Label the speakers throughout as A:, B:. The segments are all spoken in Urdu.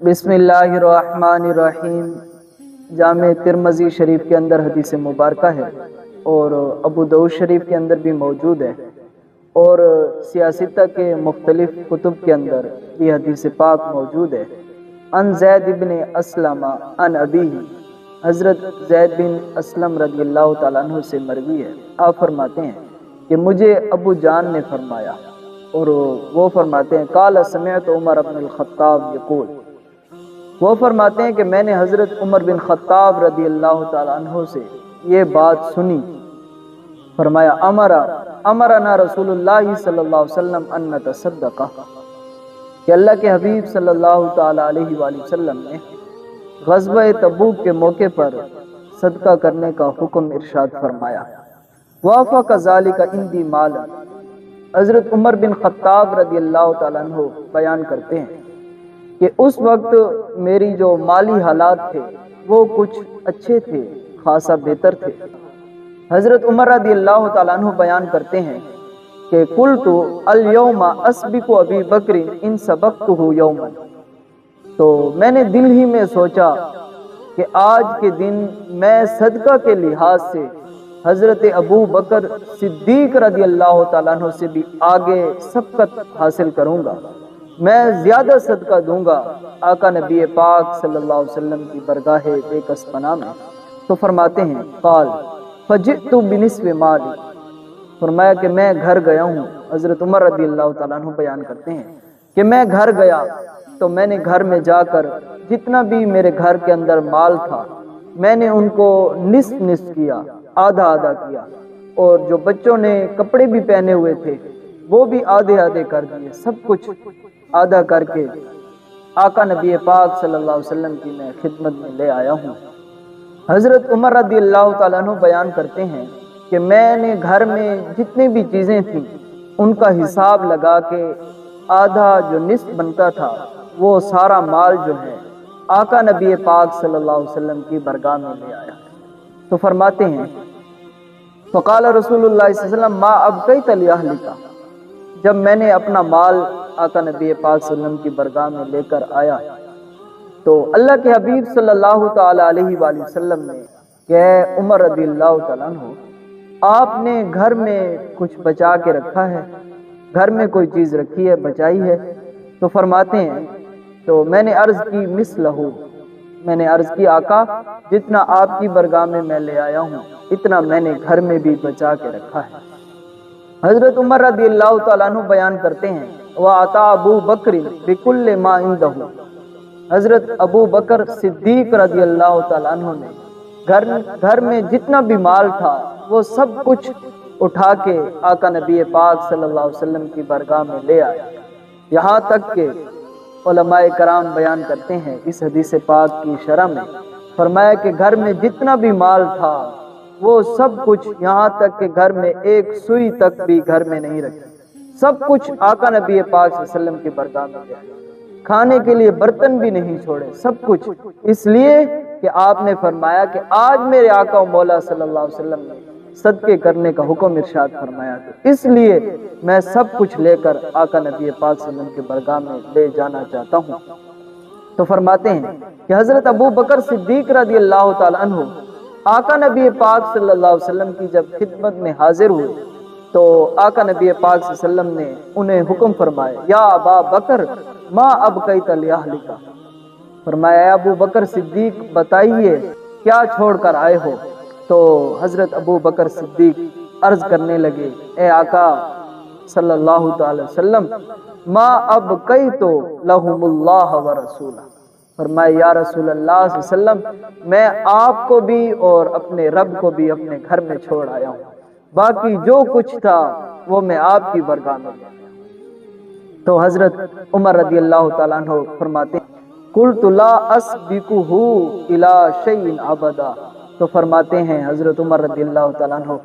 A: بسم اللہ الرحمن الرحیم۔ جامع ترمزی شریف کے اندر حدیث مبارکہ ہے اور ابو دعود شریف کے اندر بھی موجود ہے۔ اور سیاستہ کے مختلف کتب کے اندر یہ حدیث پاک موجود ہے۔ ان زید بن اسلم ان ابی حضرت زید بن اسلم رضی اللہ تعالیٰ عنہ سے مروی ہے۔ آپ فرماتے ہیں کہ مجھے ابو جان نے فرمایا اور وہ فرماتے ہیں کال سمعت عمر ابن الخطاب یقول۔ وہ فرماتے ہیں کہ میں نے حضرت عمر بن خطاب رضی اللہ تعالیٰ عنہ سے یہ بات سنی۔ فرمایا، امرا، امرنا رسول اللہ صلی اللہ علیہ وسلم ان نتصدق۔ کہ اللہ کے حبیب صلی اللہ تعالیٰ علیہ وآلہ وسلم نے غزوہ تبوک کے موقع پر صدقہ کرنے کا حکم ارشاد فرمایا۔ وافق ذالک اندی مال حضرت عمر بن خطاب رضی اللہ تعالیٰ عنہ بیان کرتے ہیں۔ کہ اس وقت میری جو مالی حالات تھے، وہ کچھ اچھے تھے، خاصا بہتر تھے۔ حضرت عمر رضی اللہ تعالیٰ عنہ بیان کرتے ہیں کہ کل تو الوم اسبق ابی بکر ان سبق ہو یوم تو میں نے دل ہی میں سوچا کہ آج کے دن میں صدقہ کے لحاظ سے حضرت ابو بکر صدیق رضی اللہ تعالیٰ عنہ سے بھی آگے سبقت حاصل کروں گا۔ میں زیادہ صدقہ دوں گا آقا نبی پاک صلی اللہ علیہ وسلم کی برگاہ بے پناہ میں۔ تو فرماتے ہیں، قال فجئت بنصف مالی فرمایا کہ میں گھر گیا ہوں۔ حضرت عمر رضی اللہ تعالیٰ عنہ بیان کرتے ہیں کہ میں گھر گیا۔ تو میں نے گھر میں جا کر جتنا بھی میرے گھر کے اندر مال تھا، میں نے ان کو نصف نصف کیا، آدھا آدھا کیا۔ اور جو بچوں نے کپڑے بھی پہنے ہوئے تھے، وہ بھی آدھے آدھے کر دیے، سب کچھ۔ آدھا کر کے آقا نبی پاک صلی اللہ علیہ وسلم کی میں خدمت میں لے آیا ہوں۔ حضرت عمر رضی اللہ تعالیٰ عنہ بیان کرتے ہیں کہ میں نے گھر میں جتنی بھی چیزیں تھیں، ان کا حساب لگا کے آدھا جو نصف بنتا تھا، وہ سارا مال جو ہے آقا نبی پاک صلی اللہ علیہ وسلم کی برگاہ میں لے آیا۔ تو فرماتے ہیں، فقال رسول اللہ صلی اللہ علیہ وسلم، ما اب کئی تلیہ لکھا جب میں نے اپنا مال آقا نبی پاک صلی اللہ علیہ وسلم کی برگاہ میں لے کر آیا۔ تو اللہ کے حبیب صلی اللہ تعالی علیہ وآلہ وسلم نے کہ عمر رضی اللہ تعالیٰ عنہ، آپ نے گھر میں کچھ بچا کے رکھا ہے، گھر میں کوئی چیز رکھی ہے، بچائی ہے؟ تو فرماتے ہیں، تو میں نے عرض کی مثلہو میں نے عرض کی، آقا، جتنا آپ کی برگاہ میں میں لے آیا ہوں، اتنا میں نے گھر میں بھی بچا کے رکھا ہے۔ حضرت عمر رضی اللہ تعالیٰ عنہ بیان کرتے ہیں وَعَطَى ابو بکر بِكُلِّ مَا عِنْدَهُ۔ حضرت ابو بکر صدیق رضی اللہ تعالیٰ عنہ نے گھر گھر میں جتنا بھی مال تھا، وہ سب کچھ اٹھا کے آقا نبی پاک صلی اللہ علیہ وسلم کی برگاہ میں لے آیا یہاں تک کہ علماء کرام بیان کرتے ہیں اس حدیث پاک کی شرح میں، فرمایا کہ گھر میں جتنا بھی مال تھا، وہ سب کچھ یہاں تک کہ گھر میں ایک سوئی تک بھی گھر میں نہیں رکھی سب کچھ آقا نبی پاک صلی اللہ علیہ وسلم کی برگاہ میں گیا کھانے کے لیے برتن بھی نہیں چھوڑے، سب کچھ۔ اس لیے کہ آپ نے فرمایا کہ آج میرے آقا و مولا صلی اللہ علیہ وسلم نے صدقے کرنے کا حکم ارشاد فرمایا۔ تھا اس لیے میں سب کچھ لے کر آقا نبی پاک صلی اللہ علیہ وسلم کے برگاہ میں لے جانا چاہتا ہوں۔ تو فرماتے ہیں کہ حضرت ابو بکر صدیق رضی اللہ تعالیٰ عنہ آقا نبی پاک صلی اللہ علیہ وسلم کی جب خدمت میں حاضر ہوئے تو آقا نبی پاک صلی اللہ علیہ وسلم نے انہیں حکم فرمایا یا ابا بکر، ما اب کئی تلیہ لکھا فرمایا ابو بکر صدیق، بتائیے، کیا چھوڑ کر آئے ہو؟ تو حضرت ابو بکر صدیق عرض کرنے لگے، اے آقا صلی اللہ تعالی وسلم، ما اب کئی تو لہم اللہ و رسولہ؟ فرمایا، یا رسول اللہ صلی اللہ علیہ وسلم، میں آپ کو بھی اور اپنے رب کو بھی اپنے گھر میں چھوڑ آیا ہوں۔ باقی جو کچھ تھا وہ میں آپ کی برگاہ میں تو حضرت عمر رضی اللہ تعالیٰ عنہ فرماتے ہیں، قلت لا اسبقه الى شيء ابدا تو فرماتے ہیں حضرت عمر رضی اللہ تعالیٰ عنہ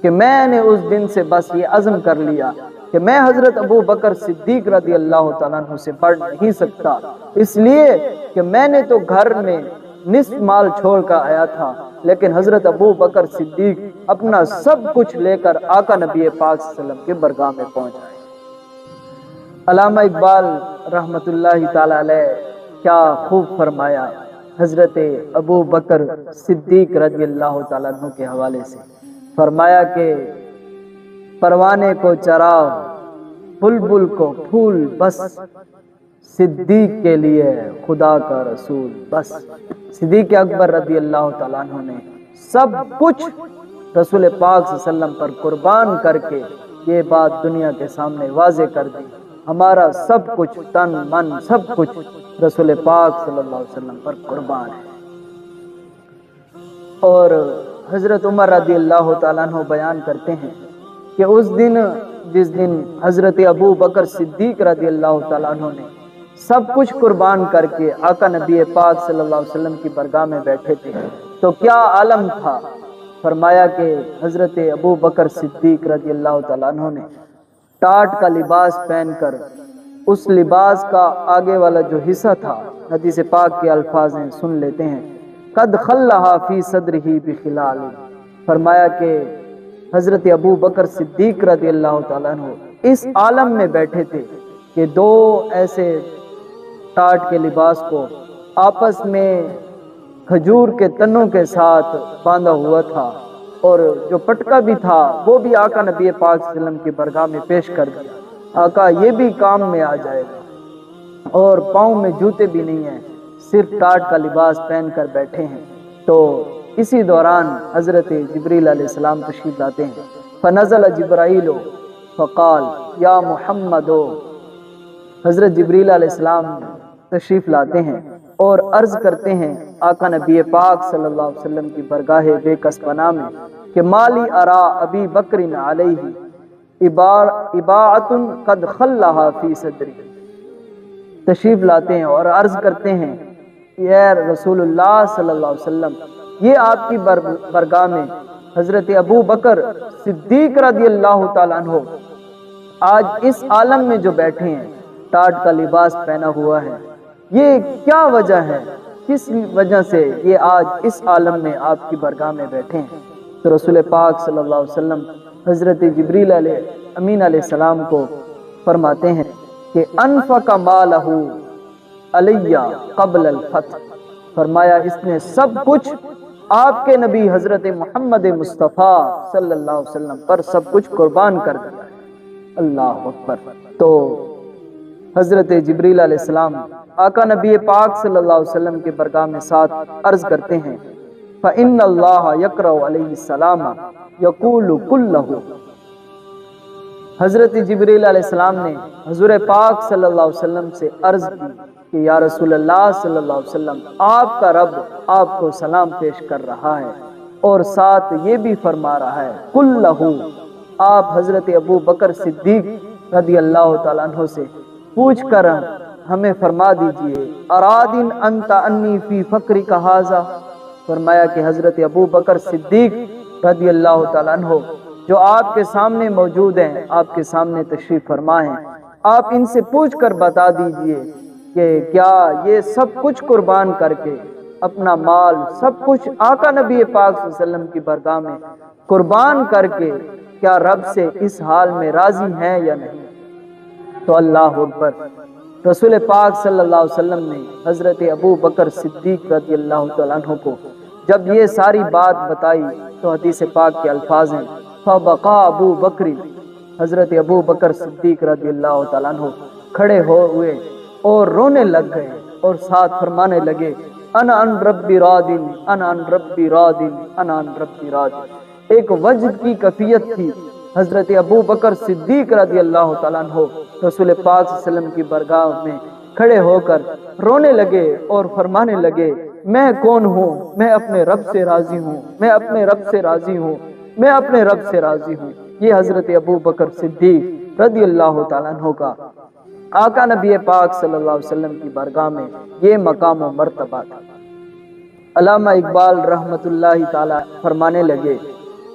A: کہ میں نے اس دن سے بس یہ عزم کر لیا کہ میں حضرت ابو بکر صدیق رضی اللہ تعالیٰ عنہ سے پڑھ نہیں سکتا۔ اس لیے کہ میں نے تو گھر میں نصف مال چھوڑ کر آیا تھا، لیکن حضرت ابو بکر صدیق اپنا سب کچھ لے کر آقا نبی پاک صلی اللہ علیہ وسلم کے برگاہ میں پہنچ آئے علامہ اقبال رحمت اللہ تعالی علیہ کیا خوب فرمایا، حضرت ابو بکر صدیق رضی اللہ تعالیٰ عنہ کے حوالے سے۔ فرمایا کہ پروانے کو چراؤ بلبل کو پھول، بس صدیق کے لیے خدا کا رسول، بس۔ صدیق اکبر رضی اللہ تعالیٰ عنہ نے سب کچھ رسول پاک صلی اللہ علیہ وسلم پر قربان کر کے یہ بات دنیا کے سامنے واضح کر دی۔ ہمارا سب کچھ تن من سب کچھ رسول پاک صلی اللہ علیہ وسلم پر قربان ہے۔ اور حضرت عمر رضی اللہ تعالیٰ عنہ بیان کرتے ہیں کہ اس دن، جس دن حضرت ابو بکر صدیق رضی اللہ تعالیٰ عنہ نے سب کچھ قربان کر کے آقا نبی پاک صلی اللہ علیہ وسلم کی برگاہ میں بیٹھے تھے، تو کیا عالم تھا فرمایا کہ حضرت ابو بکر صدیق رضی اللہ تعالیٰ عنہ نے ٹاٹ کا لباس پہن کر اس لباس کا آگے والا جو حصہ تھا، حدیث پاک کے الفاظ ہیں، سن لیتے ہیں۔ قد خلہا فی صدرہی بخلال۔ فرمایا کہ حضرت ابو بکر صدیق رضی اللہ تعالیٰ عنہ اس عالم میں بیٹھے تھے کہ دو ایسے ٹاٹ کے لباس کو آپس میں کھجور کے تنوں کے ساتھ باندھا ہوا تھا اور جو پٹکا بھی تھا وہ بھی آقا نبی پاک صلی اللہ علیہ وسلم کی برگاہ میں پیش کر دیا۔ آقا یہ بھی کام میں آ جائے گا۔ اور پاؤں میں جوتے بھی نہیں ہیں، صرف ٹاٹ کا لباس پہن کر بیٹھے ہیں۔ تو اسی دوران حضرت جبریل علیہ السلام تشریف لاتے ہیں۔ فنزل جبرائیل فقال، یا محمد، حضرت جبریل علیہ السلام تشریف لاتے ہیں۔ اور عرض کرتے ہیں، آقا نبی پاک صلی اللہ علیہ وسلم کی برگاہ بے کس پناہ میں کہ مالی ارا ابی بکر علیہ عباعت قد خلہا فی صدری۔ تشریف لاتے ہیں اور عرض کرتے ہیں یہ رسول اللہ صلی اللہ علیہ وسلم، یہ آپ کی برگاہ میں حضرت ابو بکر صدیق رضی اللہ تعالیٰ عنہ آج اس عالم میں جو بیٹھے ہیں، ٹاٹ کا لباس پہنا ہوا ہے۔ یہ کیا وجہ ہے؟ کس وجہ سے یہ آج اس عالم میں آپ کی برگاہ میں بیٹھے ہیں؟ تو رسول پاک صلی اللہ علیہ وسلم حضرت جبریل علیہ، امین علیہ السلام کو فرماتے ہیں کہ انفق مالہ علیہ قبل الفتح۔ فرمایا، اس نے سب کچھ آپ کے نبی حضرت محمد مصطفیٰ صلی اللہ علیہ وسلم پر سب کچھ قربان کر دیا۔ اللہ اکبر۔ تو حضرت جبریل علیہ السلام آقا نبی پاک صلی اللہ علیہ وسلم کے برگاہ میں ساتھ عرض کرتے ہیں، فَإِنَّ اللَّهَ يَقْرَوْ عَلَيْهِ السَّلَامَ يَقُولُ كُلَّهُ۔ حضرت جبریل علیہ السلام نے حضور پاک صلی اللہ علیہ وسلم سے عرض کی کہ یا رسول اللہ صلی اللہ علیہ وسلم، آپ کا رب آپ کو سلام پیش کر رہا ہے اور ساتھ یہ بھی فرما رہا ہے کُلَّهُ آپ حضرت ابو بکر صدیق رضی اللہ تعالیٰ عنہ سے پوچھ کر ہمیں فرما دیجیے، ارادن انت انی فی فقری کا حاضا فرمایا کہ حضرت ابو بکر صدیق رضی اللہ تعالیٰ عنہ، جو آپ کے سامنے موجود ہیں، آپ کے سامنے تشریف فرما ہیں، آپ ان سے پوچھ کر بتا دیجیے کہ کیا یہ سب کچھ قربان کر کے اپنا مال، سب کچھ آقا نبی پاک صلی اللہ علیہ وسلم کی برگاہ میں قربان کر کے کیا رب سے اس حال میں راضی ہیں یا نہیں؟ تو اللہ اکبر رسول پاک صلی اللہ علیہ وسلم نے حضرت ابو بکر صدیق رضی اللہ تعالیٰ عنہ کو جب یہ ساری بات بتائی تو حدیث پاک کے الفاظ ہیں۔ فَبَقَا ابو بکری حضرت ابو بکر صدیق رضی اللہ تعالیٰ عنہ کھڑے ہو ہوئے اور رونے لگ گئے اور ساتھ فرمانے لگے، انا ان ربی رادن انا ان ربی رادن انا ان ربی رادن ایک وجد کی کفیت تھی حضرت ابو بکر صدیق رضی اللہ تعالیٰ عنہ رسول پاک صلی اللہ علیہ وسلم کی برگاہ میں کھڑے ہو کر رونے لگے اور فرمانے لگے، میں کون ہوں؟ میں اپنے رب سے راضی ہوں، میں اپنے رب سے راضی ہوں، میں اپنے رب سے راضی ہوں۔ یہ حضرت ابو بکر صدیق رضی اللہ تعالیٰ عنہ کا آقا نبی پاک صلی اللہ علیہ وسلم کی برگاہ میں یہ مقام و مرتبہ تھا۔ علامہ اقبال رحمت اللہ تعالی فرمانے لگے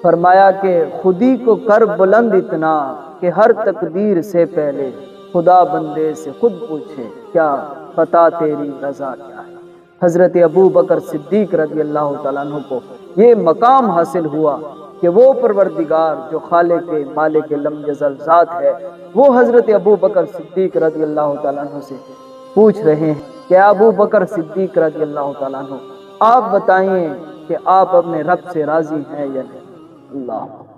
A: فرمایا کہ خودی کو کر بلند اتنا کہ ہر تقدیر سے پہلے خدا بندے سے خود پوچھے، کیا پتا تیری رضا کیا ہے؟ حضرت ابو بکر صدیق رضی اللہ تعالیٰ عنہ کو یہ مقام حاصل ہوا کہ وہ پروردگار جو خالق کے مالک لم یزل ذات ہے، وہ حضرت ابو بکر صدیق رضی اللہ تعالیٰ عنہ سے پوچھ رہے ہیں، کہ ابو بکر صدیق رضی اللہ تعالیٰ عنہ، آپ بتائیں کہ آپ اپنے رب سے راضی ہیں یا نہیں؟ اللہ